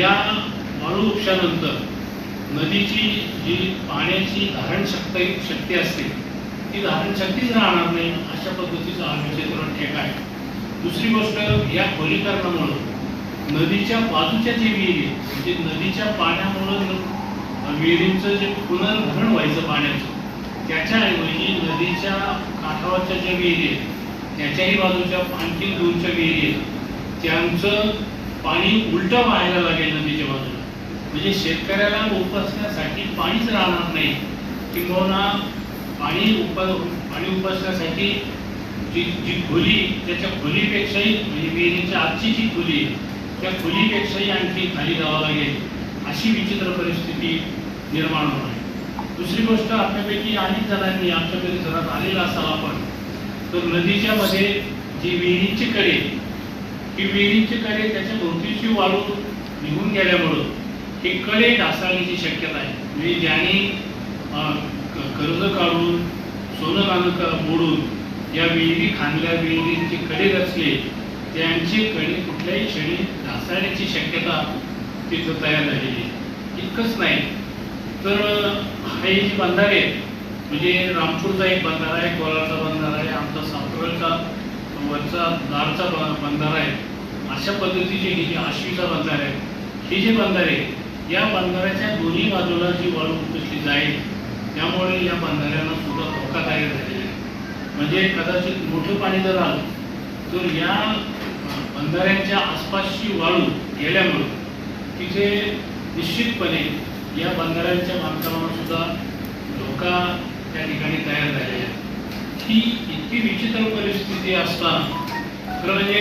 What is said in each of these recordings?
या वाळू उपशानंतर नदीची जी पाण्याची धारण शक्ती शक्ती असते ती धारण शक्तीच राहणार नाही अशा पद्धतीचं आम्ही धोरण ठेक आहे. दुसरी गोष्ट या खोलीकरणामुळं नदीच्या बाजूच्या जे विहिरी आहेत, म्हणजे नदीच्या पाण्यामुळं विहिरींचं जे पुनर्भरण व्हायचं पाण्याचं त्याच्याऐवजी नदीच्या काठावरच्या ज्या विहिरी आहेत त्याच्याही बाजूच्या आणखी दोनच्या विहिरी आहेत त्यांचं पाणी उलटं व्हायला लागेल नदीच्या बाजूला. म्हणजे शेतकऱ्याला उपसण्यासाठी पाणीच राहणार नाही. किंबहुना पाणी उप पाणी उपसण्यासाठी जी जी खोली त्याच्या खोलीपेक्षाही म्हणजे विहिरीच्या आजची जी खोली आहे त्या खोलीपेक्षाही आणखी खाली जावं लागेल. अशी विचित्र परिस्थिती निर्माण होणार आहे. दुसरी गोष्ट आपल्यापैकी अनेक जणांनी आमच्या घरात आलेला असाल आपण तर नदीच्या मध्ये जी विहिरीची कडे हे विहिरीचे कडे त्याच्या भोवतीची वाळू निघून गेल्यामुळं हे कडे ढासळण्याची शक्यता आहे. म्हणजे ज्यांनी कर्ज काढून सोनं नाणं मोडून या विहिरी खांदल्या विहिरींचे कडे रचले त्यांचे कडे कुठल्याही क्षणी ढासळण्याची शक्यता तिथं तयार झालेली आहे. इतकंच नाही तर हे जे बंधारे आहेत, म्हणजे रामपूरचा एक बंधारा आहे कोलारचा बंधारा आहे आमचा सावरचा वरचा दारचा बंधारा आहे. अशा पद्धतीचे हे जे आश्विका बंधारा आहे हे जे बंधारे या बंधाऱ्याच्या दोन्ही बाजूला जी वाळू उपसली जाईल त्यामुळे या बंधाऱ्यांना सुद्धा धोकादायक झालेला आहे. म्हणजे कदाचित मोठं पाणी जर आलं तर या बंधाऱ्यांच्या आसपासची वाळू गेल्यामुळं तिथे निश्चितपणे या बंधाऱ्यांच्या बांधकामाला सुद्धा धोका त्या ठिकाणी तयार झालेला आहे. ही इतकी विचित्र परिस्थिती असताना खरं म्हणजे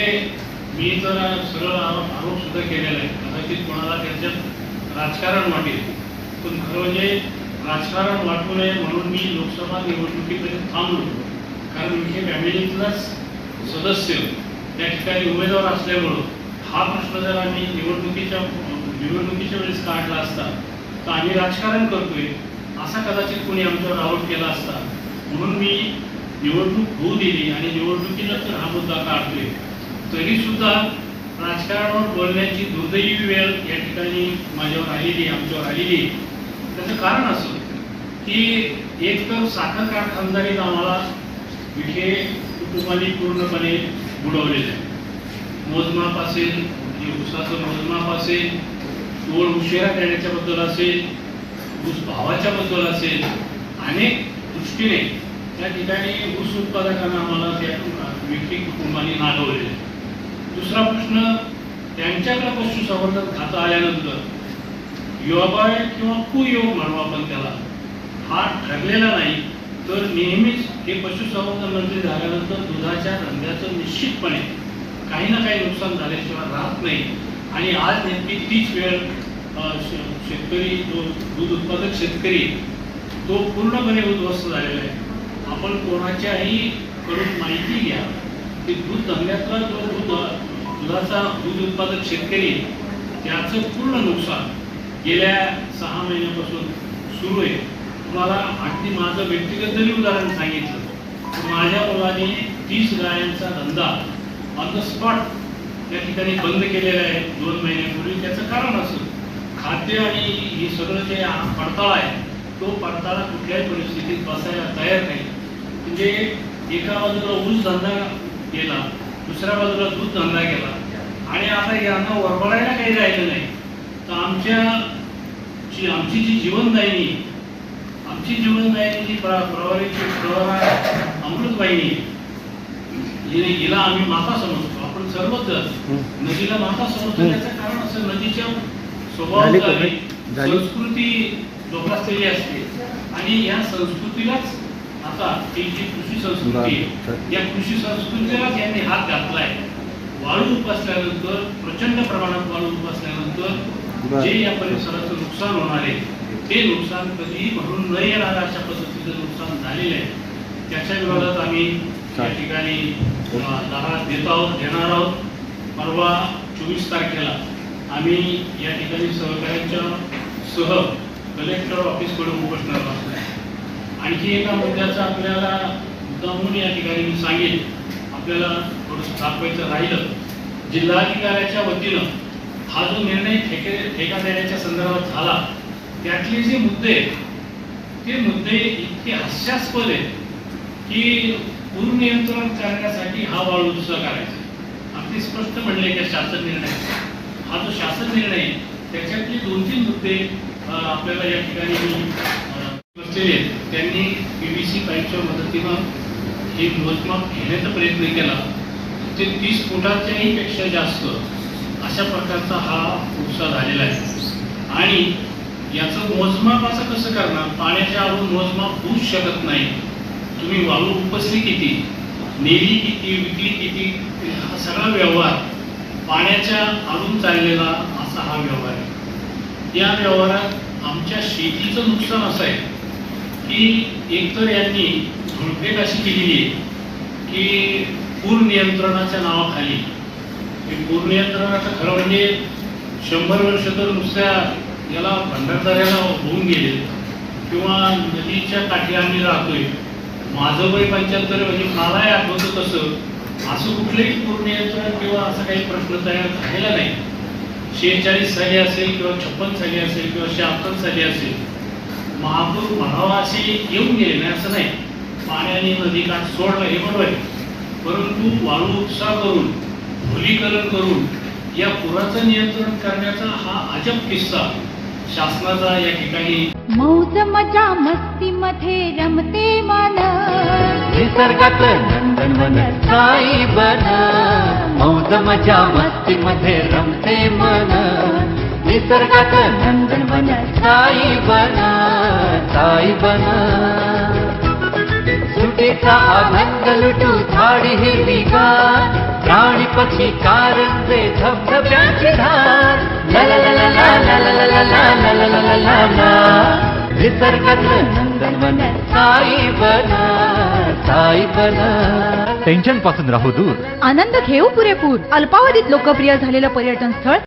मी तर सरळ आरोप सुद्धा केलेला आहे. कदाचित कोणाला त्याच्यात राजकारण वाटेल. पण खरं म्हणजे राजकारण वाटू नये म्हणून मी लोकसभा निवडणुकीपर्यंत थांबलो कारण मी हे फॅमिलीतलाच सदस्य त्या ठिकाणी उमेदवार असल्यामुळं हा प्रश्न जर आम्ही निवडणुकीच्या निवडणुकीच्या वेळेस काढला असता तर आम्ही राजकारण करतोय असा कदाचित कोणी आमच्यावर आरोप केला असता. म्हणून मी निवडणूक होऊ दिली आणि निवडणुकीनंतर हा मुद्दा काढतोय. तरी सुद्धा राजकारणावर बोलण्याची दुर्दैवी वेळ या ठिकाणी माझ्यावर आलेली आमच्यावर आलेली त्याचं कारण असं की एक तर साखर कारखानदारीत आम्हाला विखे कुटुंबाने पूर्णपणे बुडवलेलं आहे. मोजमाप असेल म्हणजे ऊसाचं मोजमाप असेल ओळ उशिरा करण्याच्याबद्दल असेल ऊस भावाच्याबद्दल असेल अनेक दृष्टीने त्या ठिकाणी ऊस उत्पादकांना आम्हाला त्या विक्री कुटुंबाने नागवलेलं आहे. दुसरा प्रश्न त्यांच्याकडे पशुसंवर्धन खातं आल्यानंतर योगाय किंवा कुयोग म्हणू आपण त्याला हा ठरलेला नाही तर नेहमीच हे पशुसंवर्धन मंत्री झाल्यानंतर दुधाच्या धंद्याचं निश्चितपणे काही ना काही नुकसान झाल्याशिवाय राहत नाही. आणि आज नेमकी तीच वेळ शेतकरी जो दूध उत्पादक शेतकरी तो पूर्णपणे उद्ध्वस्त झालेला आहे. आपण कोणाच्याही कडून माहिती घ्या की दूध धंद्यातला जो दूध दुधाचा दूध उत्पादक शेतकरी त्याचं पूर्ण नुकसान गेल्या सहा महिन्यापासून सुरू आहे. तुम्हाला अगदी माझं व्यक्तिगत जरी उदाहरण सांगितलं तर माझ्या मुलाने तीस गायांचा धंदा ऑन द स्पॉट त्या ठिकाणी बंद केलेला आहे. दोन महिन्यापूर्वी त्याचं कारण असं. खाद्य आणि हे सगळं जे पडताळा आहे तो पडताळा कुठल्याही परिस्थितीत बसायला तयार नाही. म्हणजे एका बाजूला ऊस धंदा केला दुसऱ्या बाजूला दूध धंदा केला आणि आता यांना वरबडायला काही राहिलं नाही तर आमच्या जी आमची जी जीवनदायिनी आमची जीवनदायिनी जी प्र प्रवारीची प्रवरा अमृतवाहिनी हिने हिला आम्ही माता समजतो आपण सर्वच नदीला माता समजतो. त्याचं कारण असं नदीच्या? झाली? संस्कृती जोपासलेली असते आणि या संस्कृतीलाच आता ही जी कृषी संस्कृती आहे. या कृषी संस्कृतीलाच यांनी हात घातलाय वाळू उपसल्यानंतर प्रचंड प्रमाणात वाळू उपसल्यानंतर. जे या परिसराचं नुकसान होणार आहे ते नुकसान कधीही भरून न येणार अशा पद्धतीचं नुकसान झालेलं आहे त्याच्या विरोधात आम्ही या चालेल. ठिकाणी लढा देत आहोत देणार आहोत परवा चोवीस तारखेला आम्ही या ठिकाणी सहकार्यांच्या सह कलेक्टर ऑफिसकडे उपोषणाला आहे. आणखी एका मुद्द्याचा आपल्याला मुद्दा म्हणून या ठिकाणी मी सांगेन. आपल्याला थोडंसं दाखवायचं राहिलं. जिल्हाधिकाऱ्याच्या वतीनं हा जो निर्णय ठेके ठेका देण्याच्या संदर्भात झाला त्यातले जे मुद्दे ते मुद्दे इतके हास्यास्पद आहेत की पूर नियंत्रण करण्यासाठी हा वाळू दुसरा करायचा अगदी स्पष्ट म्हणले की शासन निर्णय हा जो शासन निर्णय त्याच्यातले दोन तीन मुद्दे आपल्याला या ठिकाणी त्यांनी पी व्ही सी पाईपच्या मदतीनं हे मोजमाप घेण्याचा प्रयत्न केला. ते तीस फुटाच्याही पेक्षा जास्त अशा प्रकारचा हा उपसा झालेला आहे. आणि याचं मोजमाप असं कसं करणार? पाण्याच्या आडून मोजमाप होऊच शकत नाही. तुम्ही वाळू उपसली किती नेली किती विकली किती हा सगळा व्यवहार पाण्याच्या आडून चाललेला असा हा व्यवहार आहे. या व्यवहारात आमच्या शेतीचं नुकसान असं आहे. की एकतर यांनी झुळपेट अशी केलेली आहे की पूर नियंत्रणाच्या नावाखाली. पूर नियंत्रणाचं खरं म्हणजे शंभर वर्ष तर नुसत्या याला भंडारदाऱ्याला होऊन गेले. किंवा नदीच्या काठी आम्ही राहतोय. माझं वय पंच्याहत्तर म्हणजे मलाही आठवतं तसं. असं कुठलंही पूर नियंत्रण किंवा असा काही प्रश्न तयार झालेला नाही. शेहेचाळीस साली असेल किंवा छप्पन साली असेल किंवा शहात्तर साली असेल. महापूर म्हणावा असे येऊन गेले नाही. असं नाही पाण्याने नदीकाठ सोडलं हे बरोबर आहे परंतु वाळू उपसा करून धुलीकरण करून या पुराचं नियंत्रण करण्याचा हा अजब किस्सा शासनाचा या ठिकाणी. मौज मजा मस्ती मध्ये रमते मन निसर्गात नंदनवन साई बन. मौज मजा मस्ती मध्ये रमते मन निसर्गात नंदनवन साई बन. बन सुटेचा आनंद लुटू झाडी हिरवी गार प्राणी पक्षी कारंजे धबधब्याची धार ला ला ला ला ला ला ला ला ला ला ला नंदनवन साई बन साई बन टेन्शनपासून राहू दूर आनंद घेऊ पुरेपूर अल्पावधीत लोकप्रिय झालेलं पर्यटन स्थळ